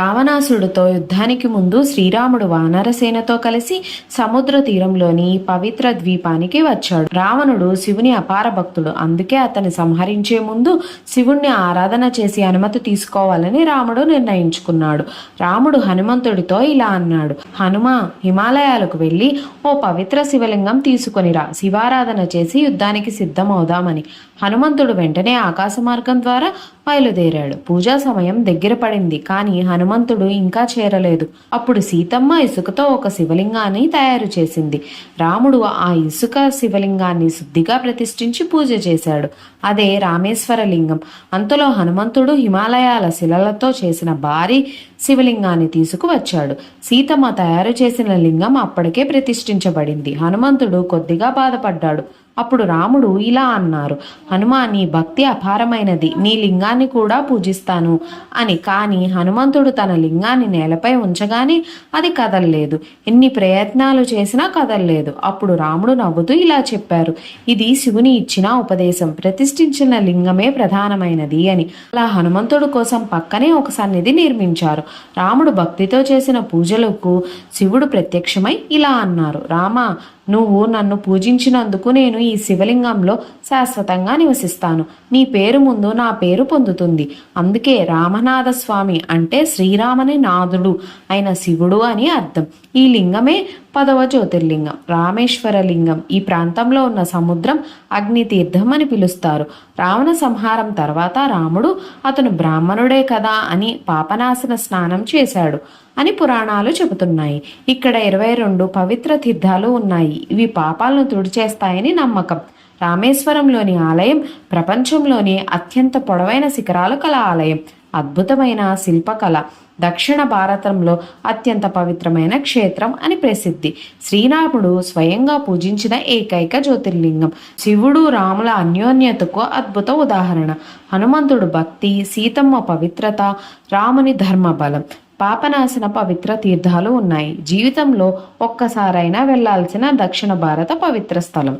రావణాసుడితో యుద్ధానికి ముందు శ్రీరాముడు వానరసేనతో కలిసి సముద్ర తీరంలోని పవిత్ర ద్వీపానికి వచ్చాడు. రావణుడు శివుని అపార భక్తుడు. అందుకే అతన్ని సంహరించే ముందు శివుణ్ణి ఆరాధన చేసి అనుమతి తీసుకోవాలని రాముడు నిర్ణయించుకున్నాడు. రాముడు హనుమంతుడితో ఇలా అన్నాడు. హనుమ హిమాలయాలకు వెళ్ళి ఓ పవిత్ర శివలింగం తీసుకొనిరా. శివారాధన చేసి యుద్ధానికి సిద్ధమవుదామని. హనుమంతుడు వెంటనే ఆకాశ మార్గం ద్వారా బయలుదేరాడు. పూజా సమయం దగ్గర పడింది కానీ హనుమంతుడు ఇంకా చేరలేదు. అప్పుడు సీతమ్మ ఇసుకతో ఒక శివలింగాన్ని తయారు చేసింది. రాముడు ఆ ఇసుక శివలింగాన్ని శుద్ధిగా ప్రతిష్ఠించి పూజ చేశాడు. అదే రామేశ్వర లింగం. అంతలో హనుమంతుడు హిమాలయాల శిలలతో చేసిన భారీ శివలింగాన్ని తీసుకువచ్చాడు. సీతమ్మ తయారు చేసిన లింగం అప్పటికే ప్రతిష్ఠించబడింది. హనుమంతుడు కొద్దిగా బాధపడ్డాడు. అప్పుడు రాముడు ఇలా అన్నారు హనుమా నీ భక్తి అపారమైనది. నీ లింగాన్ని కూడా పూజిస్తాను. అని. కానీ హనుమంతుడు తన లింగాన్ని నేలపై ఉంచగానే అది కదలలేదు. ఎన్ని ప్రయత్నాలు చేసినా కదలలేదు. అప్పుడు రాముడు నవ్వుతూ ఇలా చెప్పారు ఇది శివుని ఇచ్చిన ఉపదేశం. ప్రతిష్ఠించిన లింగమే ప్రధానమైనది అని. అలా హనుమంతుడు కోసం పక్కనే ఒక సన్నిధి నిర్మించారు. రాముడు భక్తితో చేసిన పూజలకు శివుడు ప్రత్యక్షమై ఇలా అన్నారు రామ నువ్వు నన్ను పూజించినందుకు నేను ఈ శివలింగంలో శాశ్వతంగా నివసిస్తాను. నీ పేరు ముందు నా పేరు పొందుతుంది. అందుకే రామనాథ స్వామి అంటే శ్రీరామని నాథుడు అయిన శివుడు అని అర్థం. ఈ లింగమే పదవ జ్యోతిర్లింగం. రామేశ్వర లింగం ఈ ప్రాంతంలో ఉన్న సముద్రం అగ్నితీర్థం అని పిలుస్తారు. రావణ సంహారం తర్వాత రాముడు అతను బ్రాహ్మణుడే కదా అని పాపనాశన స్నానం చేశాడు అని పురాణాలు చెబుతున్నాయి. ఇక్కడ ఇరవై రెండు పవిత్ర తీర్థాలు ఉన్నాయి. ఇవి పాపాలను తుడిచేస్తాయని నమ్మకం. రామేశ్వరంలోని ఆలయం ప్రపంచంలోని అత్యంత పొడవైన శిఖరాలు కల ఆలయం. అద్భుతమైన శిల్పకళ. దక్షిణ భారతంలో అత్యంత పవిత్రమైన క్షేత్రం అని ప్రసిద్ధి. శ్రీరాముడు స్వయంగా పూజించిన ఏకైక జ్యోతిర్లింగం. శివుడు రాముల అన్యోన్యతకు అద్భుత ఉదాహరణ. హనుమంతుడు భక్తి సీతమ్మ పవిత్రత రాముని ధర్మబలం పాపనాశన పవిత్ర తీర్థాలు ఉన్నాయి. జీవితంలో ఒక్కసారైనా వెళ్ళాల్సిన దక్షిణ భారత పవిత్ర స్థలం.